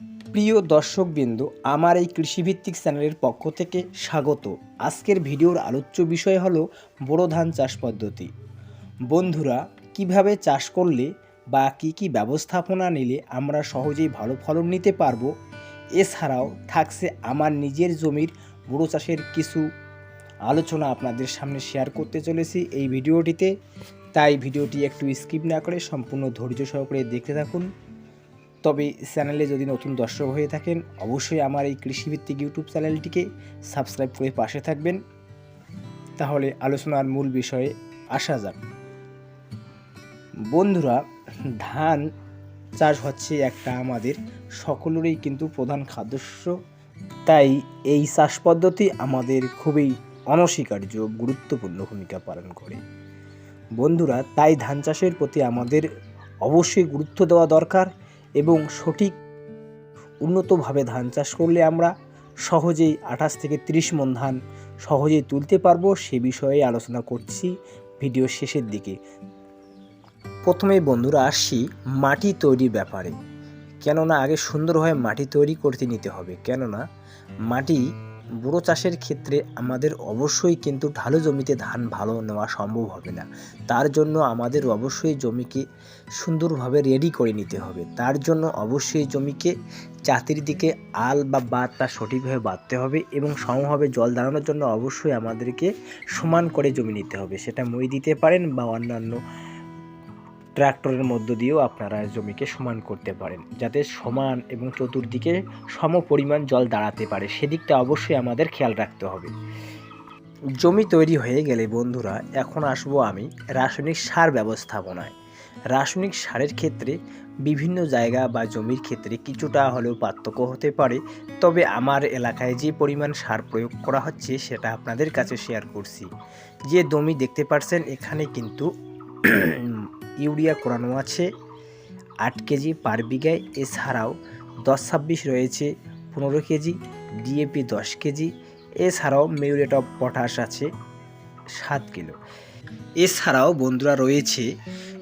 প্রিয় দর্শকবৃন্দ, আমার এই কৃষিভিত্তিক চ্যানেলের পক্ষ থেকে স্বাগত। আজকের ভিডিওর আলোচ্য বিষয় হলো বোরো ধান চাষ পদ্ধতি। বন্ধুরা, কীভাবে চাষ করলে বা কী কী ব্যবস্থাপনা নিলে আমরা সহজেই ভালো ফলন নিতে পারব? এছাড়াও থাকছে আমার নিজের জমির বোরো চাষের কিছু আলোচনা আপনাদের সামনে শেয়ার করতে চলেছি এই ভিডিওটিতে। তাই ভিডিওটি একটু স্কিপ না করে সম্পূর্ণ ধৈর্য সহকারে দেখতে থাকুন। তবে চ্যানেলে যদি নতুন দর্শক হয়ে থাকেন, অবশ্যই আমার এই কৃষিভিত্তিক ইউটিউব চ্যানেলটিকে সাবস্ক্রাইব করে পাশে থাকবেন। তাহলে আলোচনার মূল বিষয়ে আসা যাক। বন্ধুরা, ধান চাষ হচ্ছে একটা আমাদের সকলেরই কিন্তু প্রধান খাদ্যশস্য। তাই এই চাষ পদ্ধতি আমাদের খুবই অনস্বীকার্য, গুরুত্বপূর্ণ ভূমিকা পালন করে। বন্ধুরা, তাই ধান চাষের প্রতি আমাদের অবশ্যই গুরুত্ব দেওয়া দরকার। এবং সঠিক উন্নতভাবে ধান চাষ করলে আমরা সহজেই আঠাশ থেকে তিরিশ মন ধান সহজেই তুলতে পারব সে বিষয়ে আলোচনা করছি ভিডিও শেষের দিকে। প্রথমে বন্ধুরা আসছি মাটি তৈরির ব্যাপারে। কেননা আগে সুন্দরভাবে মাটি তৈরি করতে নিতে হবে। কেননা মাটি বুড়ো চাষের ক্ষেত্রে আমাদের অবশ্যই কিন্তু ঢালু জমিতে ধান ভালো নেওয়া সম্ভব হবে না। তার জন্য আমাদের অবশ্যই জমিকে সুন্দরভাবে রেডি করে নিতে হবে। তার জন্য অবশ্যই জমিকে চাতির দিকে আল বা বাতটা সঠিকভাবে বাঁধতে হবে এবং সমভাবে জল দাঁড়ানোর জন্য অবশ্যই আমাদেরকে সমান করে জমি নিতে হবে। সেটা মই দিতে পারেন বা অন্যান্য ট্রাক্টরের মধ্য দিয়েও আপনারা জমিকে সমান করতে পারেন, যাতে সমান এবং চতুর্দিকে সম পরিমাণ জল দাঁড়াতে পারে। সেদিকটা অবশ্যই আমাদের খেয়াল রাখতে হবে। জমি তৈরি হয়ে গেলে বন্ধুরা, এখন আসব আমি রাসায়নিক সার ব্যবস্থাপনায়। রাসায়নিক সারের ক্ষেত্রে বিভিন্ন জায়গা বা জমির ক্ষেত্রে কিছুটা হলেও পার্থক্য হতে পারে। তবে আমার এলাকায় যে পরিমাণ সার প্রয়োগ করা হচ্ছে, সেটা আপনাদের কাছে শেয়ার করছি। যে জমি দেখতে পাচ্ছেন এখানে কিন্তু ইউরিয়া করানো আছে। আট কেজি পার বিঘায় এছাড়াও দশ ছাব্বিশ রয়েছে, পনেরো কেজি ডিএপি দশ কেজি, এছাড়াও মিউরেট অফ পটাশ আছে সাত কিলো। এছাড়াও বন্ধুরা রয়েছে,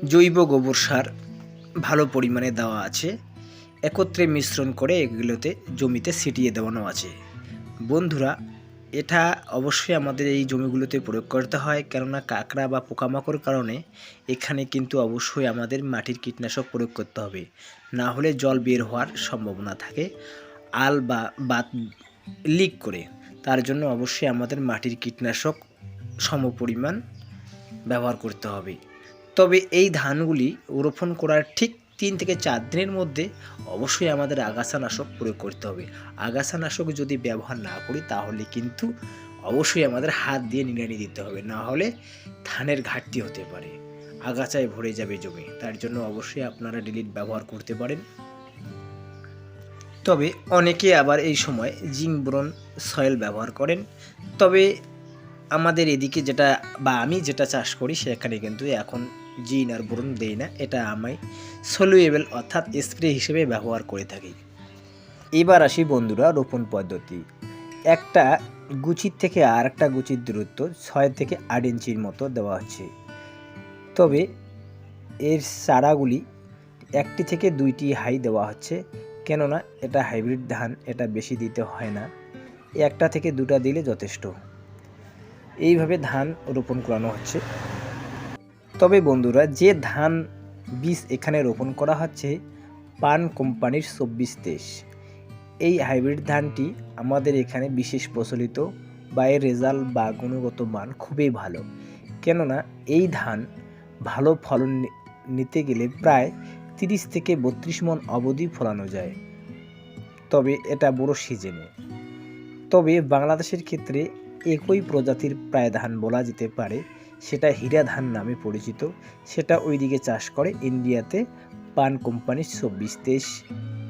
জৈব গোবর সার ভালো পরিমাণে দেওয়া আছে, একত্রে মিশ্রণ করে এগুলোতে জমিতে ছিটিয়ে দেওয়ানো আছে। বন্ধুরা এটা অবশ্যই আমাদের এই জমিগুলোতে প্রয়োগ করতে হয়। কেননা কাঁকড়া বা পোকামাকড় কারণে এখানে কিন্তু অবশ্যই আমাদের মাটির কীটনাশক প্রয়োগ করতে হবে। না হলে জল বের হওয়ার সম্ভাবনা থাকে। আল বা বাত লিক করে। তার জন্য অবশ্যই আমাদের মাটির কীটনাশক সমপরিমাণ ব্যবহার করতে হবে। তবে এই ধানগুলি রোপণ করার ঠিক তিন থেকে চার দিনের মধ্যে অবশ্যই আমাদের আগাছানাশক প্রয়োগ করতে হবে। আগাছানাশক যদি ব্যবহার না করি, তাহলে কিন্তু অবশ্যই আমাদের হাত দিয়ে নিড়ানি দিতে হবে। না হলে ধানের ঘাটতি হতে পারে। আগাছায় ভরে যাবে জমি। তার জন্য অবশ্যই আপনারা ডিলিট ব্যবহার করতে পারেন। তবে অনেকে আবার এই সময় জিঙ্ক ব্রন সয়েল ব্যবহার করেন। তবে আমাদের এদিকে যেটা বা আমি যেটা চাষ করি, সেখানে কিন্তু এখন জিন আর ব্রন দেই না, এটা আমি সলুয়েবল অর্থাৎ স্প্রে হিসেবে ব্যবহার করে থাকি। এবার আসি বন্ধুরা রোপণ পদ্ধতি। একটা গুচির থেকে আর একটা গুচির দূরত্ব ছয় থেকে আট ইঞ্চির মতো দেওয়া হচ্ছে। তবে এর চারাগুলি একটি থেকে দুইটি হাই দেওয়া হচ্ছে, কেননা এটা হাইব্রিড ধান, এটা বেশি দিতে হয় না। একটা থেকে দুটা দিলে যথেষ্ট। এইভাবে ধান রোপণ করানো হচ্ছে। তবে বন্ধুরা, যে ধান বীজ এখানে রোপণ করা হচ্ছে, পান কোম্পানির চব্বিশ তেইশ এই হাইব্রিড ধানটি আমাদের এখানে বিশেষ প্রচলিত বা এর রেজাল্ট বা গুণগত মান খুবই ভালো। কেননা, এই ধান ভালো ফলন নিতে গেলে প্রায় তিরিশ থেকে বত্রিশ মন অবধি ফলানো যায়। তবে এটা বড় সিজনে। তবে বাংলাদেশের ক্ষেত্রে একই প্রজাতির প্রায় ধান বলা যেতে পারে। সেটা হীরা ধান নামে পরিচিত। সেটা ওইদিকে চাষ করে ইন্ডিয়াতে পান কোম্পানির চব্বিশ তেইশ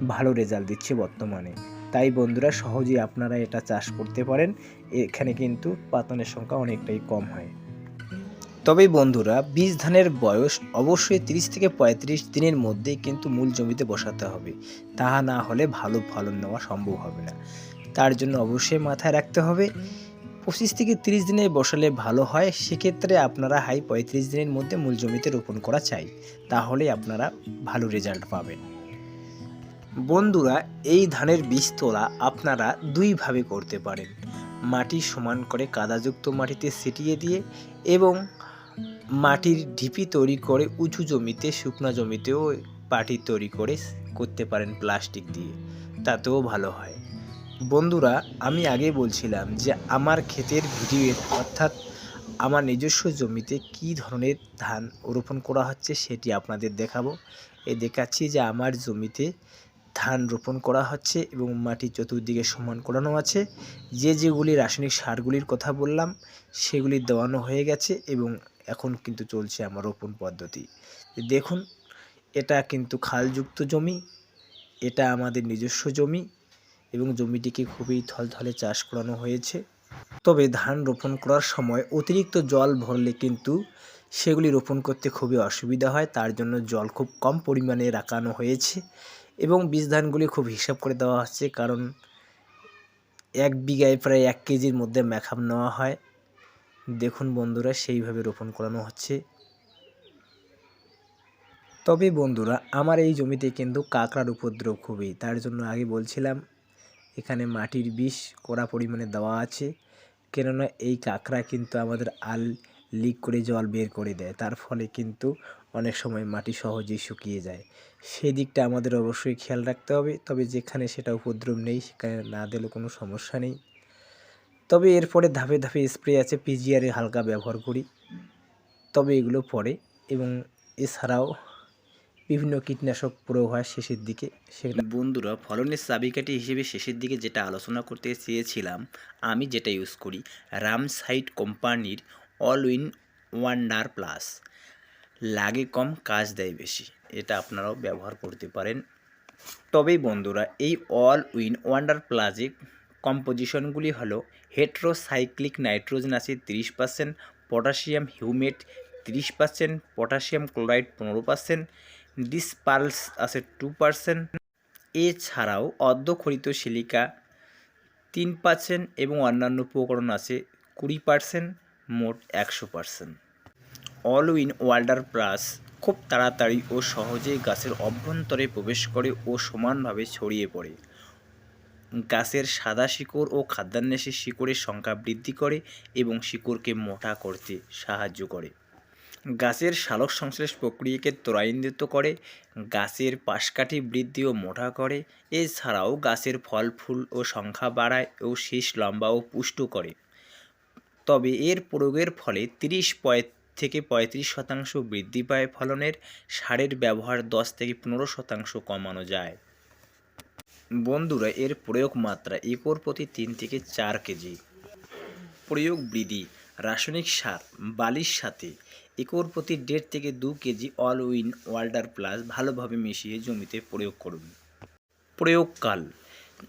ভালো রেজাল্ট দিচ্ছে বর্তমানে। তাই বন্ধুরা, সহজেই আপনারা এটা চাষ করতে পারেন। এখানে কিন্তু পাতনের সংখ্যা অনেকটাই কম হয়। তবে বন্ধুরা, বীজ ধানের বয়স অবশ্যই তিরিশ থেকে পঁয়ত্রিশ দিনের মধ্যে কিন্তু মূল জমিতে বসাতে হবে। তাহা না হলে ভালো ফলন নেওয়া সম্ভব হবে না। তার জন্য অবশ্যই মাথায় রাখতে হবে পঁচিশ থেকে তিরিশ দিনে বসালে ভালো হয়, সেক্ষেত্রে আপনারা হাই পঁয়ত্রিশ দিনের মধ্যে মূল জমিতে রোপণ করা চাই তাহলে আপনারা ভালো রেজাল্ট পাবেন। বন্ধুরা, এই ধানের বীজ তোলা আপনারা দুইভাবে করতে পারেন। মাটি সমান করে কাদাযুক্ত মাটিতে ছিটিয়ে দিয়ে এবং মাটির ঢিপি তৈরি করে উঁচু জমিতে, শুকনো জমিতেও পাটি তৈরি করে করতে পারেন প্লাস্টিক দিয়ে। তাতেও ভালো হয়। বন্ধুরা, আমি আগে বলছিলাম যে আমার ক্ষেতের ভিডিও অর্থাৎ আমার নিজস্ব জমিতে কী ধরনের ধান রোপণ করা হচ্ছে সেটি আপনাদের দেখাবো। এ দেখাচ্ছি যে আমার জমিতে ধান রোপণ করা হচ্ছে এবং মাটি চতুর্দিকে সমান করানো আছে। যে যেগুলি রাসায়নিক সারগুলির কথা বললাম, সেগুলি দেওয়ানো হয়ে গেছে এবং এখন কিন্তু চলছে আমার রোপণ পদ্ধতি। দেখুন, এটা কিন্তু খালযুক্ত জমি, এটা আমাদের নিজস্ব জমি এবং জমিটিকে খুবই থলথলে চাষ করানো হয়েছে। তবে ধান রোপণ করার সময় অতিরিক্ত জল ভরলে কিন্তু সেগুলি রোপণ করতে খুবই অসুবিধা হয়, তার জন্য জল খুব কম পরিমাণে রাখানো হয়েছে এবং বীজ ধানগুলি খুব হিসাব করে দেওয়া হচ্ছে, কারণ এক বিঘায় প্রায় এক কেজির মধ্যে ম্যাখাম নেওয়া হয়। দেখুন বন্ধুরা, সেইভাবে রোপণ করানো হচ্ছে। তবে বন্ধুরা, আমার এই জমিতে কিন্তু কাঁকড়ার উপদ্রব খুবই, তার জন্য আগে বলছিলাম এখানে মাটির বিষ কড়া পরিমাণে দেওয়া আছে। কেননা এই কাঁকড়া কিন্তু আমাদের আল লিক করে জল বের করে দেয়। তার ফলে কিন্তু অনেক সময় মাটি সহজেই শুকিয়ে যায়। সেই দিকটা আমাদের অবশ্যই খেয়াল রাখতে হবে। তবে যেখানে সেটা উপদ্রব নেই, সেখানে না দিলেও কোনো সমস্যা নেই। তবে এরপরে ধাপে ধাপে স্প্রে আছে পিজিআরে হালকা ব্যবহার করি। তবে এগুলো পরে এবং এছাড়াও বিভিন্ন কীটনাশক প্রয়োগ হয় শেষের দিকে, সেটা বন্ধুরা, ফলনের চাবিকাঠি হিসেবে শেষের দিকে যেটা আলোচনা করতে চেয়েছিলাম, আমি যেটা ইউজ করি রাম সাইট কোম্পানির অল উইন ওয়ান্ডার প্লাস লাগে কম, কাজ দেয় বেশি, এটা আপনারাও ব্যবহার করতে পারেন। তবেই বন্ধুরা, এই অল উইন ওয়ান্ডার প্লাজে কম্পোজিশনগুলি হলো হেট্রোসাইক্লিক নাইট্রোজেন আছে তিরিশ পার্সেন্ট, পটাশিয়াম হিউমেট তিরিশ পার্সেন্ট, পটাশিয়াম ক্লোরাইড পনেরো পার্সেন্ট ডিসপালস আছে টু পার্সেন্ট এছাড়াও অর্ধক্ষরিত সিলিকা তিন পার্সেন্ট এবং অন্যান্য উপকরণ আছে কুড়ি পার্সেন্ট মোট একশো percent all win wonder plus খুব তাড়াতাড়ি ও সহজেই গাছের অভ্যন্তরে প্রবেশ করে ও সমানভাবে ছড়িয়ে পড়ে। গাছের সাদা শিকড় ও খাদ্যান্বেষী শিকড়ের সংখ্যা বৃদ্ধি করে এবং শিকড়কে মোটা করতে সাহায্য করে। গাছের সালোক সংশ্লেষ প্রক্রিয়াকে ত্বরান্বিত করে, গাছের পাশকাঠি বৃদ্ধি ও মোটা করে। এছাড়াও গাছের ফল, ফুল ও সংখ্যা বাড়ায় ও শীষ লম্বা ও পুষ্ট করে। তবে এর প্রয়োগের ফলে তিরিশ থেকে পঁয়ত্রিশ শতাংশ বৃদ্ধি পায় ফলনের, সারের ব্যবহার দশ থেকে পনেরো শতাংশ কমানো যায়। বন্ধুরা, এর প্রয়োগ মাত্রা একর প্রতি তিন থেকে চার কেজি। প্রয়োগ বৃদ্ধি রাসায়নিক সার, বালির সাথে একর প্রতি দেড় থেকে দু KG all win wonder plus ভালোভাবে মিশিয়ে জমিতে প্রয়োগ করুন। প্রয়োগকাল,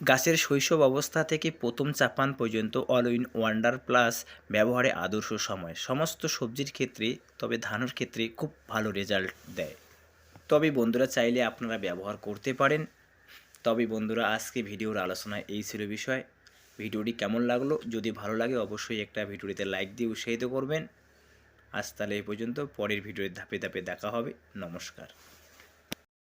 গাছের শৈশব অবস্থা থেকে প্রথম চাপান পর্যন্ত অল উইন ওয়ান্ডার প্লাস ব্যবহারে আদর্শ সময়। সমস্ত সবজির ক্ষেত্রে, তবে ধানের ক্ষেত্রে খুব ভালো রেজাল্ট দেয়। তবে বন্ধুরা, চাইলে আপনারা ব্যবহার করতে পারেন। তবে বন্ধুরা, আজকে ভিডিওর আলোচনা এই ছিল বিষয়। ভিডিওটি কেমন লাগল? যদি ভালো লাগে, অবশ্যই একটা ভিডিওটিতে লাইক দিয়ে উৎসাহিত করবেন। আজ তাহলে এই পর্যন্ত। পরের ভিডিওর ধাপে ধাপে দেখা হবে। নমস্কার।